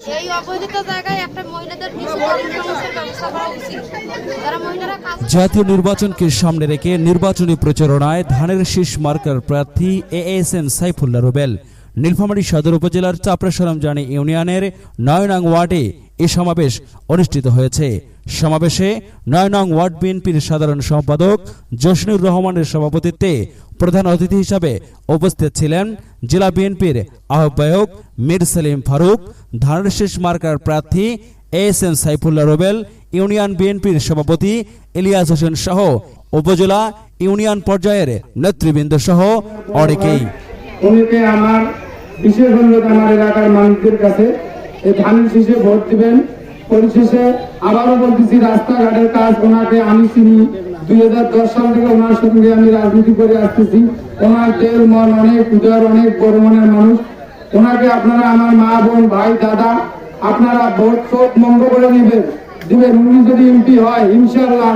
এই জায়গায় একটা মহিলাদের জাতীয় নির্বাচনকে সামনে রেখে নির্বাচনী প্রচারণায় ধানের শীষ মার্কার প্রার্থী A S M Saifullah Rubel. Nilphamari Sadar উপজেলার চাপড়াসরমজানি ইউনিয়নের নয় নং ওয়ার্ডে এ সমাবেশ অনুষ্ঠিত হয়েছে। সমাবেশে নয় নং ওয়ার্ড বিএনপির সাধারণ সম্পাদক জসনুর রহমানের সভাপতিত্বে প্রধান অতিথি হিসাবে উপস্থিত ছিলেন জেলা বিএনপির আহ্বায়ক মীর সেলিম ফারুক, ধানের শেষ মার্কার প্রার্থী S M Saifullah Rubel, union বিএনপির সভাপতি ইলিয়াস হোসেন সহ উপজেলা ইউনিয়ন পর্যায়ের নেতৃবৃন্দ সহ অনেকেই। উনিকে আমার, বিশেষ অনুরোধ আমার এলাকার মানুষদের কাছে, এই ধানের শীষে ভোট দিবেন। পরিশেষে আবারও বলতেছি, রাস্তাঘাটের কাজ ওনাকে আমি চিনি। দুই সাল থেকে ওনার সঙ্গে আমি রাজনীতি করে আসতেছি। ওনার দেল, মন অনেক উদয়ের অনেক বড় মানুষ। ওনাকে আপনারা আমার মা, বোন, ভাই, দাদা, আপনারা ভোট চোখ মঙ্গ করে দিবেন। দিবেন, উনি যদি এমপি হয় ইনশাল্লাহ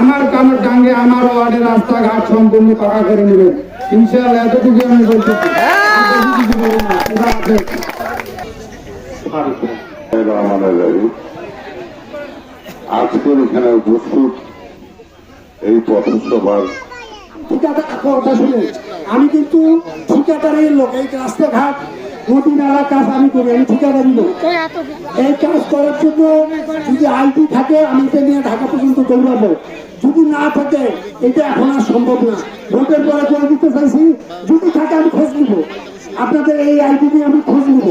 আমার কামের ডাঙ্গে আমার ওয়ার্ডের রাস্তাঘাট সম্পূর্ণ পাকা করে নেবেন। ইনশাল্লাহ এতটুকু আমি। রহমানের রাহিম। আজকের এখানে উপস্থিত এই পথসভার ঠিকাদার কথা শুনে আমি কিন্তু ঠিকাদারের লোক এই রাস্তাঘাট নদী নালা কাজ আমি করি আমি ঠিকাদারি লোক এই কাজ করার জন্য যদি আইডি থাকে আমি এটা নিয়ে ঢাকা পর্যন্ত দৌড়াবো। যদি না থাকে এটা এখন আর সম্ভব না। ভোটের পরে করে দিতে চাইছি যদি থাকে আমি খোঁজ নিব। আপনাদের এই আইডি নিয়ে আমি খোঁজ নিব।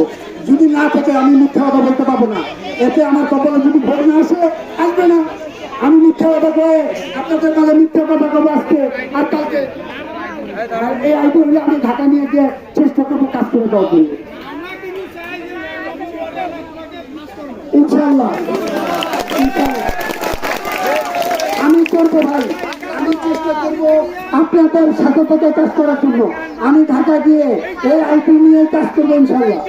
যদি না থাকে আমি মিথ্যা কথা বলতে পারব না। এতে আমার কপালে যদি ভোট না আসে আসবে না। আমি মিথ্যা কথা কয়ে আপনাদের মাঝে মিথ্যা কথা কবে আজকে আর কালকে। এই আইডি হলে আমি ঢাকা নিয়ে গিয়ে চেষ্টা করব কাজ করে দেওয়ার জন্য। আমি করব ভাই, আমি চেষ্টা করব আপনাদের সাথে থেকে কাজ করার জন্য আমি ঢাকা গিয়ে এই আইটি নিয়ে কাজ করব ইনশাল্লাহ